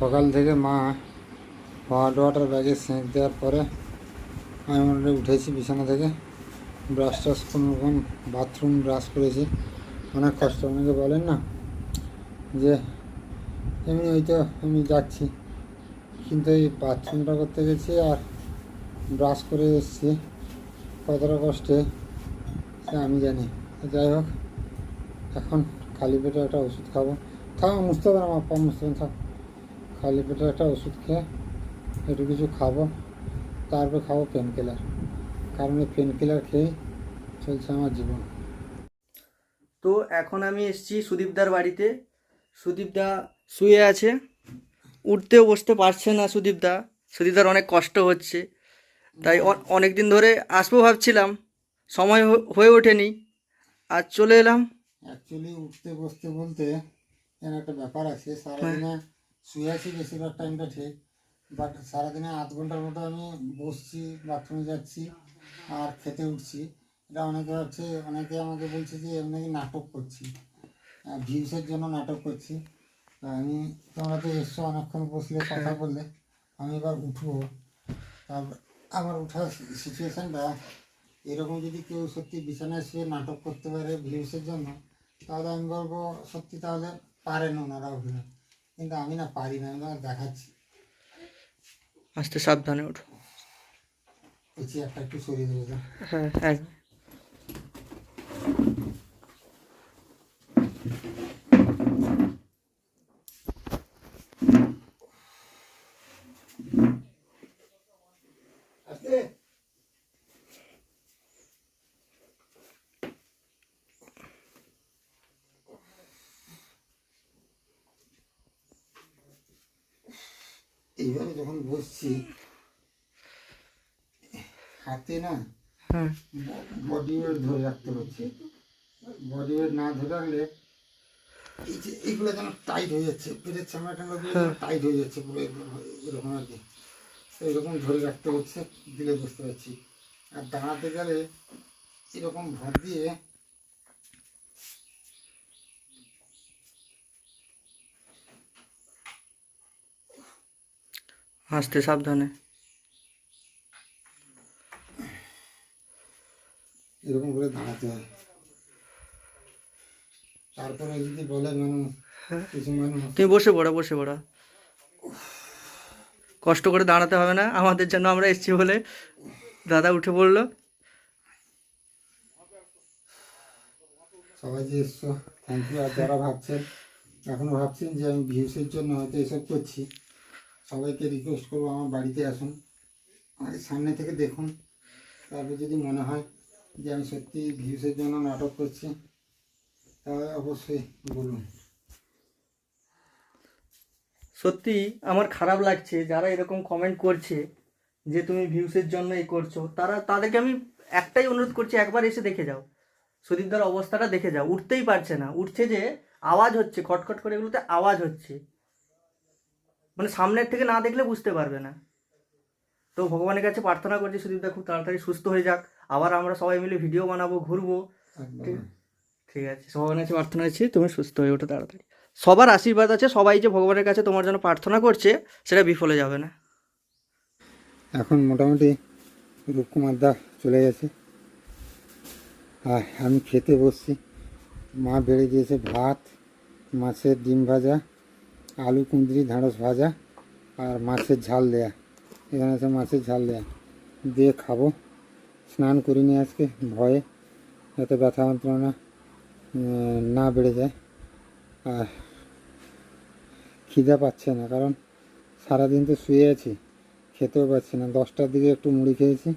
সকাল থেকে মা হট ওয়াটার ব্যাগে সেঁক দেওয়ার পরে আমি মোটামুটি উঠেছি বিছানা থেকে। ব্রাশ টাশ কোনো রকম বাথরুম ব্রাশ করেছি। অনেক কষ্ট, অনেকে বলেন না যে এমনি ওই তো আমি যাচ্ছি। কিন্তু এই বাথরুমটা করতে গেছি আর ব্রাশ করে এসেছি। কতটা কষ্টে, সে আমি জানি। যাই হোক, এখন খালি পেটে একটা ওষুধ খাব। থাক মুছতে হবে না আমার পা মুছতে হবে খালি পেটে একটা ওষুধ খেয়ে একটু কিছু খাব তারপর খাব পেন কিলার কারণ এই পেন কিলার খেয়েই চলছে আমার জীবন। তো এখন আমি এসেছি সুদীপদার বাড়িতে। সুদীপদা শুয়ে আছে। উঠতেও বসতে পারছে না সুদীপদা। সুদীপদার অনেক কষ্ট হচ্ছে। তাই অনেক দিন ধরে আসব ভাবছিলাম। সময় হয়ে ওঠেনি। আর চলে এলাম। অ্যাকচুয়ালি উঠতে বসতে বলতে এর একটা ব্যাপার আছে। সারাদিনে শুয়ে আছি বেশিরভাগ টাইমটা ঠিক বাট সারাদিনে আধ ঘণ্টার মতো আমি বসছি বাথরুমে যাচ্ছি আর খেতে উঠছি। এটা অনেকে ভাবছে অনেকে আমাকে বলছে যে এমনি নাটক করছি। ভিউসের জন্য নাটক করছি। আমি তোমরা তো এসছো অনেকক্ষণ বসলে কথা বললে আমি এবার উঠবো। তার আমার উঠার সিচুয়েশানটা এরকম যদি কেউ সত্যি বিছানায় শুয়ে নাটক করতে পারে ভিউসের জন্য তাহলে আমি বলব সত্যি তাহলে পারেন ওনারা অভিনয়। কিন্তু আমি না পারি না আমি দেখাচ্ছি। আস্তে সাবধানে ওঠো। এই চেয়ারটা একটু সরিয়ে দেবো হ্যাঁ হ্যাঁ আস্তে। এইভাবে যখন বসছি হাতে না বডি ওয়েট ধরে রাখতে হচ্ছে। বডি ওয়েট না ধরে রাখলে এই যে এইগুলো যেন টাইট হয়ে যাচ্ছে পেটের চামড়া টামড়াগুলো টাইট হয়ে যাচ্ছে পুরো এরকম আর কি। এরকম ধরে রাখতে হচ্ছে দিলে বুঝতে পারছি। আর দাঁড়াতে গেলে এরকম ভর দিয়ে আসতে সাবধানে। এরকম করে দাঁড়াতে হয়। তারপরে যদি বলে মানুষ কিছু মানুষ তুমি বসে পড়ো বসে পড়ো। কষ্ট করে দাঁড়াতে হবে না। আমাদের জন্য আমরা এসছি বলে দাদা উঠে পড়ল। সবাই যে এসছো থ্যাংক ইউ আর যারা ভাবছেন এখনও ভাবছেন যে আমি ভিউসের জন্য হয়তো এসব করছি। সবাইকে রিকোয়েস্ট করব, আমার বাড়িতে আসুন আর সামনে থেকে দেখুন। তারপর যদি মনে হয় যে আমি সত্যি ভিউসের জন্য নাটক করছি, তাহলে অবশ্যই বলুন। সত্যি আমার খারাপ লাগছে, যারা এরকম কমেন্ট করছে যে তুমি ভিউসের জন্য এই করছ, তারা, তাদেরকে আমি একটাই অনুরোধ করছি, একবার এসে দেখে যাও। সুদীপদার অবস্থাটা দেখে যাও, উঠতেই পারছে না। উঠছে যে আওয়াজ হচ্ছে, খটখট করে এগুলোতে আওয়াজ হচ্ছে। মানে সামনের থেকে না দেখলে বুঝতে পারবে না। তো ভগবানের কাছে প্রার্থনা করছি সুদীপদা খুব তাড়াতাড়ি সুস্থ হয়ে যাক। আবার আমরা সবাই মিলে ভিডিও বানাবো ঘুরবো। ঠিক আছে। ভগবানের কাছে প্রার্থনা আছে তুমি সুস্থ হয়ে ওঠো তাড়াতাড়ি। সবার আশীর্বাদ আছে সবাই যে ভগবানের কাছে তোমার জন্য প্রার্থনা করছে সেটা বিফলে যাবে না। এখন মোটামুটি রূপকুমার দা চলে গেছে। আর আমি খেতে বসছি। মা বেড়ে দিয়েছে ভাত মাছের ডিম ভাজা আলু, কুঁদরি ঢাঁড়স ভাজা আর মাছের ঝাল দেয়া। এখানে আছে মাছের ঝাল দেয়া। দিয়ে খাব। স্নান করিনি আজকে, ভয়ে। যাতে ব্যথা যন্ত্রণা না বেড়ে যায়। আর খিদা পাচ্ছে না, কারণ সারাদিন তো শুয়ে আছি, খেতেও পাচ্ছি না। দশটার দিকে একটু মুড়ি খেয়েছি,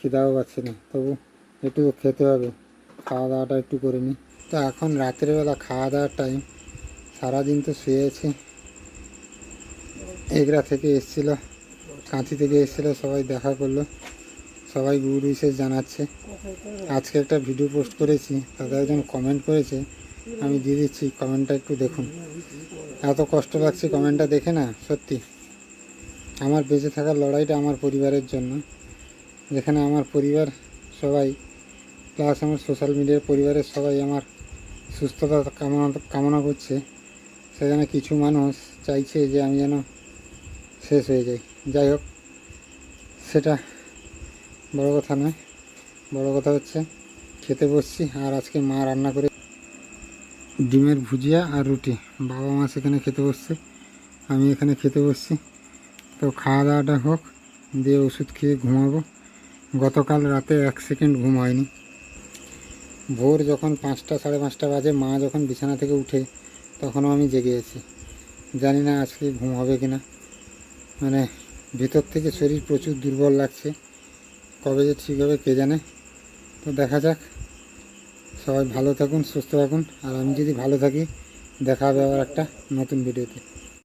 খিদাও পাচ্ছে না। তবু একটু খেতে হবে। খাওয়া দাওয়াটা একটু করে নিই। তো এখন রাতের বেলা খাওয়া দাওয়ার টাইম সারাদিন তো শুয়ে আছি। এগরা থেকে এসেছিল, কাঁথি থেকে এসেছিল, সবাই দেখা করল, সবাই গুড উইশেস জানাচ্ছে। আজকে একটা ভিডিও পোস্ট করেছি তাদের একজন কমেন্ট করেছে, আমি দিয়ে দিচ্ছি কমেন্টটা একটু দেখুন। এত কষ্ট লাগছে কমেন্টটা দেখে না, সত্যি। আমার বেঁচে থাকার লড়াইটা আমার পরিবারের জন্য। যেখানে আমার পরিবার সবাই প্লাস আমার সোশ্যাল মিডিয়ার পরিবারের সবাই আমার সুস্থতা কামনা কামনা করছে। সেখানে কিছু মানুষ চাইছে যে আমি যেন শেষ হয়ে যায়। যাই হোক, সেটা বড় কথা নয়। বড় কথা হচ্ছে, খেতে বসছি আর আজকে মা রান্না করে ডিমের ভুজিয়া আর রুটি। বাবা মা সেখানে খেতে বসছে, আমি এখানে খেতে বসছি। তো খাওয়া দাওয়াটা হোক, দিয়ে ওষুধ খেয়ে ঘুমাবো। গতকাল রাতে এক সেকেন্ড ঘুম হয়নি। ভোর যখন পাঁচটা সাড়ে পাঁচটা বাজে, মা যখন বিছানা থেকে উঠে, তখনও আমি জেগে আছি। জানি না আজকে ঘুম হবে কি না মানে ভেতর থেকে শরীর প্রচুর দুর্বল লাগছে। কবে যে ঠিক হবে কে জানে? তো দেখা যাক। সবাই ভালো থাকুন, সুস্থ থাকুন। আর আমি যদি ভালো থাকি, দেখা হবে আবার একটা নতুন ভিডিওতে।